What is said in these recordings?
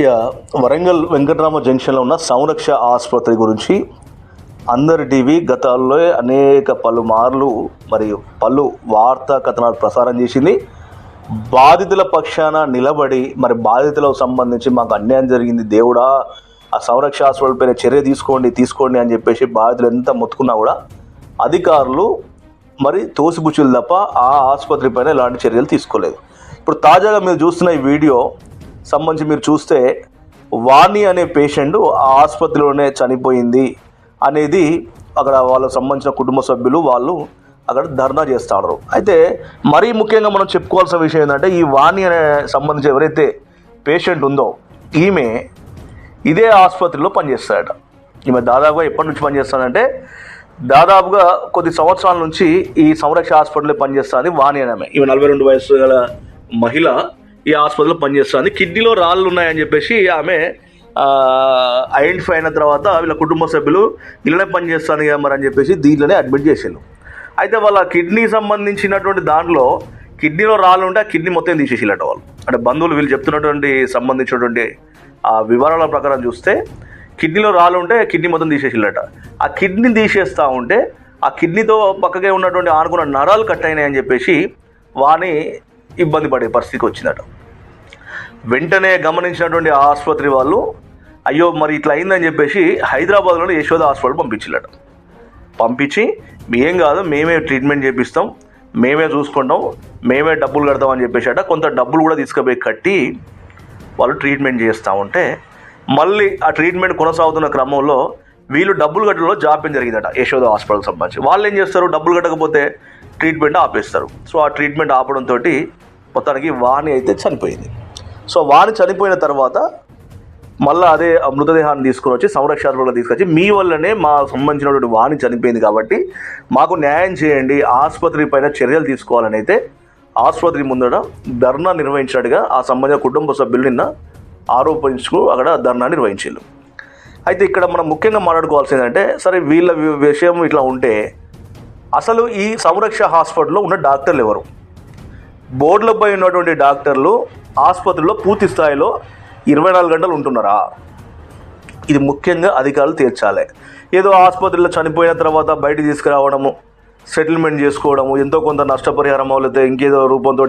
ఇక వరంగల్ వెంకటరామ జంక్షన్లో ఉన్న సంరక్ష ఆసుపత్రి గురించి అందరి టీవీ గతాల్లో అనేక పలుమార్లు మరియు పలు వార్తా కథనాలు ప్రసారం చేసింది. బాధితుల పక్షాన నిలబడి మరి బాధితులకు సంబంధించి మాకు అన్యాయం జరిగింది దేవుడా ఆ సంరక్ష హాస్పిటల్ పైన చర్య తీసుకోండి తీసుకోండి అని చెప్పేసి బాధితులు ఎంత మొత్తుకున్నా కూడా అధికారులు మరి తోసిపుచ్చులు తప్ప ఆ ఆసుపత్రి పైన ఎలాంటి చర్యలు తీసుకోలేదు. ఇప్పుడు తాజాగా మీరు చూస్తున్న ఈ వీడియో సంబంధించి మీరు చూస్తే వాణి అనే పేషెంట్ ఆ ఆసుపత్రిలోనే చనిపోయింది అనేది అక్కడ వాళ్ళకు సంబంధించిన కుటుంబ సభ్యులు వాళ్ళు అక్కడ ధర్నా చేస్తారు అయితే మరీ ముఖ్యంగా మనం చెప్పుకోవాల్సిన విషయం ఏంటంటే ఈ వాణి అనే సంబంధించి ఎవరైతే పేషెంట్ ఉందో ఈమె ఇదే ఆసుపత్రిలో పనిచేస్తాడట. ఈమె దాదాపుగా ఎప్పటి నుంచి పనిచేస్తానంటే దాదాపుగా కొద్ది సంవత్సరాల నుంచి ఈ సంరక్ష హాస్పిటల్లో పనిచేస్తుంది వాణి అనే ఈమె నలభై రెండు వయసు గల మహిళ. ఈ ఆసుపత్రిలో పనిచేస్తుంది. కిడ్నీలో రాళ్ళు ఉన్నాయని చెప్పేసి ఆమె ఐడెంటిఫై అయిన తర్వాత వీళ్ళ కుటుంబ సభ్యులు ఇళ్ళనే పనిచేస్తాను కదా మరి అని చెప్పేసి దీంట్లోనే అడ్మిట్ చేసారు అయితే వాళ్ళ కిడ్నీ సంబంధించినటువంటి దాంట్లో కిడ్నీలో రాళ్ళు ఉంటే ఆ కిడ్నీ మొత్తం తీసేసిల్లట వాళ్ళు. అంటే బంధువులు వీళ్ళు చెప్తున్నటువంటి సంబంధించినటువంటి ఆ వివరాల ప్రకారం చూస్తే కిడ్నీలో రాళ్ళు ఉంటే కిడ్నీ మొత్తం తీసేసిల్లట ఆ కిడ్నీ తీసేస్తూ ఉంటే ఆ కిడ్నీతో పక్కకే ఉన్నటువంటి ఆనుకున్న నరాలు కట్ అయినాయని చెప్పేసి వాని ఇబ్బంది పడే పరిస్థితికి వచ్చిందట. వెంటనే గమనించినటువంటి ఆ ఆసుపత్రి వాళ్ళు అయ్యో మరి ఇట్లా అయిందని చెప్పేసి హైదరాబాద్లోని యశోద హాస్పిటల్ పంపించిల్లట. పంపించి ఏం కాదు మేమే ట్రీట్మెంట్ చేపిస్తాం మేమే చూసుకుంటాం మేమే డబ్బులు కడతామని చెప్పేసి అట కొంత డబ్బులు కూడా తీసుకుపోయి కట్టి వాళ్ళు ట్రీట్మెంట్ చేస్తూ ఉంటే మళ్ళీ ఆ ట్రీట్మెంట్ కొనసాగుతున్న క్రమంలో వీళ్ళు డబ్బులు కట్టడంలో జాప్యం జరిగిందట యశోద హాస్పిటల్ సంబంధించి. వాళ్ళు ఏం చేస్తారు? డబ్బులు కట్టకపోతే ట్రీట్మెంట్ ఆపేస్తారు. సో ఆ ట్రీట్మెంట్ ఆపడంతో మొత్తానికి వాణి అయితే చనిపోయింది. సో వాణి చనిపోయిన తర్వాత మళ్ళీ అదే ఆ మృతదేహాన్ని తీసుకుని వచ్చి సంరక్షణలో తీసుకొచ్చి మీ వల్లనే మా సంబంధించినటువంటి వాణి చనిపోయింది కాబట్టి మాకు న్యాయం చేయండి ఆసుపత్రి పైన చర్యలు తీసుకోవాలని అయితే ఆసుపత్రి ముందర ధర్నా నిర్వహించినట్టుగా ఆ సంబంధించిన కుటుంబ సభ్యులు నిన్న ఆరోపించుకు అక్కడ ధర్నా నిర్వహించారు అయితే ఇక్కడ మనం ముఖ్యంగా మాట్లాడుకోవాల్సింది ఏంటంటే సరే వీళ్ళ విషయం ఇట్లా ఉంటే అసలు ఈ సంరక్ష హాస్పిటల్లో ఉన్న డాక్టర్లు ఎవరు? బోర్డులపై ఉన్నటువంటి డాక్టర్లు ఆసుపత్రిలో పూర్తి స్థాయిలో ఇరవై నాలుగు గంటలు ఉంటున్నారా? ఇది ముఖ్యంగా అధికారులు తీర్చాలి. ఏదో ఆసుపత్రిలో చనిపోయిన తర్వాత బయటికి తీసుకురావడము సెటిల్మెంట్ చేసుకోవడము ఎంతో కొంత నష్టపరిహారం లేకపోతే ఇంకేదో రూపంతో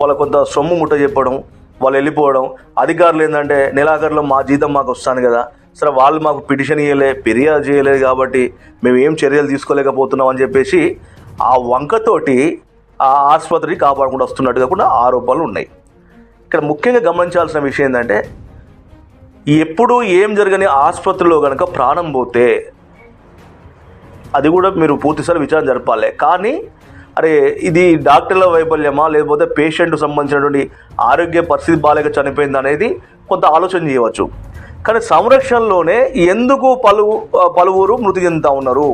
వాళ్ళ కొంత సొమ్ము ముట్ట చెప్పడం వాళ్ళు వెళ్ళిపోవడం. అధికారులు ఏంటంటే నెలాఖరులో మా జీతం మాకు వస్తాను కదా సరే వాళ్ళు మాకు పిటిషన్ ఇవ్వలే ఫిర్యాదు చేయలేదు కాబట్టి మేము ఏం చర్యలు తీసుకోలేకపోతున్నాం అని చెప్పేసి ఆ వంకతోటి ఆ ఆసుపత్రి కాపాడకుండా వస్తున్నట్టుగా కూడా ఆరోపణలు ఉన్నాయి. ఇక్కడ ముఖ్యంగా గమనించాల్సిన విషయం ఏంటంటే ఎప్పుడు ఏం జరగని ఆసుపత్రిలో కనుక ప్రాణం పోతే అది కూడా మీరు పూర్తిసారి విచారణ జరపాలి. కానీ అరే ఇది డాక్టర్ల వైఫల్యమా? లేకపోతే పేషెంట్ సంబంధించినటువంటి ఆరోగ్య పరిస్థితి బాలేక చనిపోయింది అనేది కొంత ఆలోచన చేయవచ్చు. కానీ సంరక్షణలోనే ఎందుకు పలు పలువురు మృతి చెందుతూ ఉన్నారు?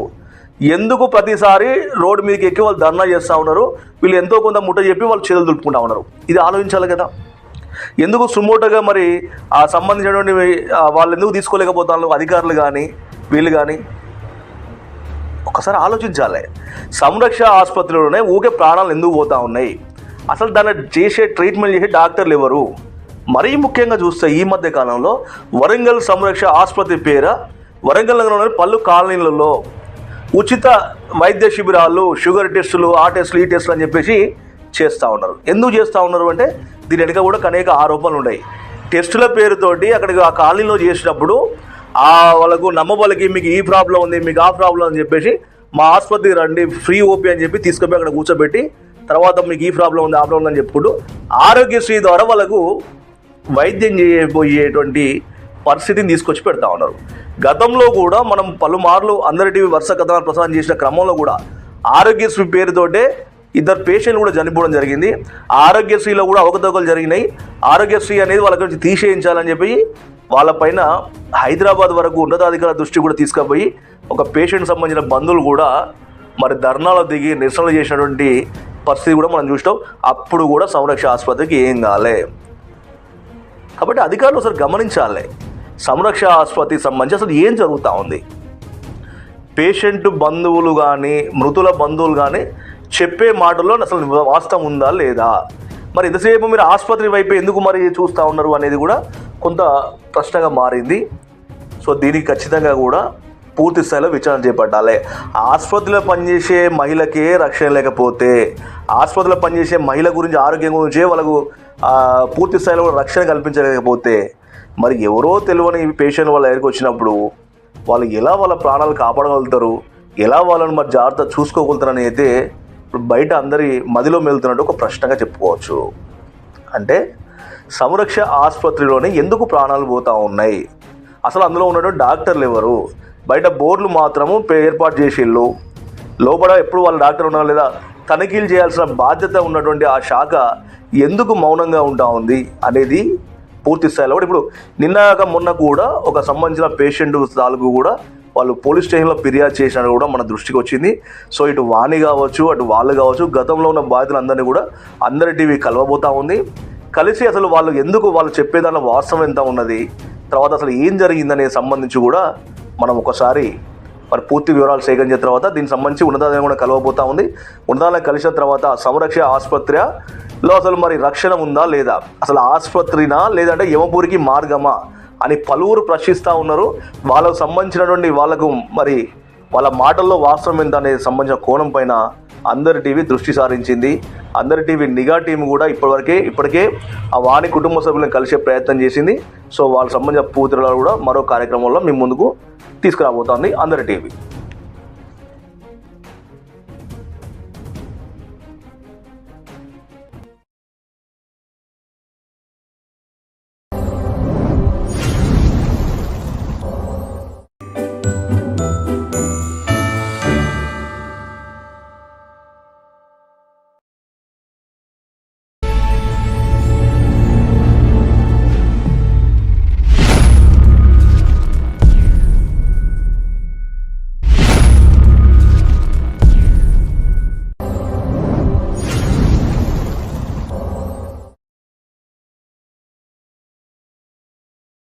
ఎందుకు ప్రతిసారి రోడ్డు మీదకి ఎక్కి వాళ్ళు ధర్నా చేస్తూ ఉన్నారు? వీళ్ళు ఎంతో కొంత ముట్ట చెప్పి వాళ్ళు చేతులు దులుపుకుంటా ఉన్నారు. ఇది ఆలోచించాలి కదా. ఎందుకు సుమోటోగా మరి ఆ సంబంధించినటువంటి వాళ్ళు ఎందుకు తీసుకోలేకపోతారు అధికారులు కానీ వీళ్ళు కానీ ఒకసారి ఆలోచించాలి. సంరక్ష ఆసుపత్రిలోనే ఊకే ప్రాణాలు ఎందుకు పోతా ఉన్నాయి? అసలు దాన్ని చేసే ట్రీట్మెంట్ చేసే డాక్టర్లు ఎవరు? మరీ ముఖ్యంగా చూస్తే ఈ మధ్య కాలంలో వరంగల్ సంరక్ష ఆసుపత్రి పేర వరంగల్ నగరంలోని పలు కాలనీలలో ఉచిత వైద్య శిబిరాలు షుగర్ టెస్టులు ఆ టెస్టులు ఈ టెస్టులు అని చెప్పేసి చేస్తూ ఉన్నారు. ఎందుకు చేస్తూ ఉన్నారు అంటే దీని వెనుక కూడా అనేక ఆరోపణలు ఉన్నాయి. టెస్టుల పేరుతోటి అక్కడికి ఆ కాలనీలో చేసినప్పుడు ఆ వాళ్ళకు నమ్మబలకి మీకు ఈ ప్రాబ్లం ఉంది మీకు ఆ ప్రాబ్లం అని చెప్పేసి మా ఆసుపత్రికి రండి ఫ్రీ ఓపీ అని చెప్పి తీసుకుపోయి అక్కడ కూర్చోబెట్టి తర్వాత మీకు ఈ ప్రాబ్లం ఉంది ఆ ప్రాబ్లం అని చెప్పుకుంటూ ఆరోగ్యశ్రీ ద్వారా వాళ్ళకు వైద్యం చేయబోయేటువంటి పరిస్థితిని తీసుకొచ్చి పెడతా ఉన్నారు. గతంలో కూడా మనం పలుమార్లు అందరి వరుస కథనాలు ప్రసారం చేసిన క్రమంలో కూడా ఆరోగ్యశ్రీ పేరుతోటే ఇద్దరు పేషెంట్లు కూడా చనిపోవడం జరిగింది. ఆరోగ్యశ్రీలో కూడా అవకతవకలు జరిగినాయి. ఆరోగ్యశ్రీ అనేది వాళ్ళ గురించి తీసేయించాలని చెప్పి వాళ్ళపైన హైదరాబాద్ వరకు ఉన్నతాధికారుల దృష్టి కూడా తీసుకుపోయి ఒక పేషెంట్ సంబంధించిన బంధువులు కూడా మరి ధర్నాలో దిగి నిరసనలు చేసినటువంటి పరిస్థితి కూడా మనం చూసినాం. అప్పుడు కూడా సంరక్షణ ఆసుపత్రికి ఏం కాలే. కాబట్టి అధికారులు అసలు గమనించాలి. సంరక్షణ ఆసుపత్రికి సంబంధించి అసలు ఏం జరుగుతూ ఉంది? పేషెంట్ బంధువులు కానీ మృతుల బంధువులు కానీ చెప్పే మాటల్లో అసలు వాస్తవం ఉందా లేదా? మరి ఎంతసేపు మీరు ఆసుపత్రి వైపు ఎందుకు మరి చూస్తూ ఉన్నారు అనేది కూడా కొంత ప్రశ్నగా మారింది. సో దీనికి ఖచ్చితంగా కూడా పూర్తి స్థాయిలో విచారణ చేపట్టాలి. ఆసుపత్రిలో పనిచేసే మహిళకే రక్షణ లేకపోతే ఆసుపత్రిలో పనిచేసే మహిళ గురించి ఆరోగ్యం గురించి వాళ్ళకు పూర్తి స్థాయిలో రక్షణ కల్పించలేకపోతే మరి ఎవరో తెలియని పేషెంట్ వాళ్ళ దగ్గరికి వచ్చినప్పుడు వాళ్ళు ఎలా వాళ్ళ ప్రాణాలు కాపాడగలుగుతారు? ఎలా వాళ్ళని మరి జాగ్రత్త చూసుకోగలుగుతారని అయితే ఇప్పుడు బయట అందరి మదిలో మెలుతున్నట్టు ఒక ప్రశ్నగా చెప్పుకోవచ్చు. అంటే సంరక్ష ఆసుపత్రిలోనే ఎందుకు ప్రాణాలు పోతూ ఉన్నాయి? అసలు అందులో ఉన్నటువంటి డాక్టర్లు ఎవరు? బయట బోర్డులు మాత్రము ఏర్పాటు చేసేళ్ళు. లోపల ఎప్పుడు వాళ్ళ డాక్టర్ ఉన్నారు లేదా? తనిఖీలు చేయాల్సిన బాధ్యత ఉన్నటువంటి ఆ శాఖ ఎందుకు మౌనంగా ఉంటా ఉంది అనేది పూర్తి స్థాయిలో కూడా ఇప్పుడు నిన్నగా మొన్న కూడా ఒక సంబంధించిన పేషెంట్ తాలూకు కూడా వాళ్ళు పోలీస్ స్టేషన్లో ఫిర్యాదు చేసినట్టు కూడా మన దృష్టికి వచ్చింది. సో ఇటు వాణి కావచ్చు అటు వాళ్ళు కావచ్చు గతంలో ఉన్న బాధితులందరినీ కూడా అందరి టీవీ కలవబోతూ ఉంది. కలిసి అసలు వాళ్ళు ఎందుకు వాళ్ళు చెప్పేదాని వాస్తవం ఎంత ఉన్నది తర్వాత అసలు ఏం జరిగిందనే సంబంధించి కూడా మనం ఒకసారి మరి పూర్తి వివరాలు సేకరించిన తర్వాత దీనికి సంబంధించి ఉన్నతాలను కూడా కలవబోతా ఉంది. ఉన్నతాలను కలిసిన తర్వాత సంరక్ష ఆసుపత్రిలో అసలు మరి రక్షణ ఉందా లేదా? అసలు ఆసుపత్రినా లేదంటే యమపూరికి మార్గమా? అని పలువురు ప్రశ్నిస్తూ ఉన్నారు. వాళ్ళకు సంబంధించినటువంటి వాళ్ళకు మరి వాళ్ళ మాటల్లో వాస్తవం ఎంత అనేది సంబంధించిన కోణం పైన అందరి టీవీ దృష్టి సారించింది. అందరి టీవీ నిఘా టీం కూడా ఇప్పటివరకే ఇప్పటికే ఆ వాణి కుటుంబ సభ్యులను కలిసే ప్రయత్నం చేసింది. సో వాళ్ళ సంబంధించిన పూతులలో కూడా మరో కార్యక్రమంలో మీ ముందుకు తీసుకురాబోతోంది అందరి టీవీ.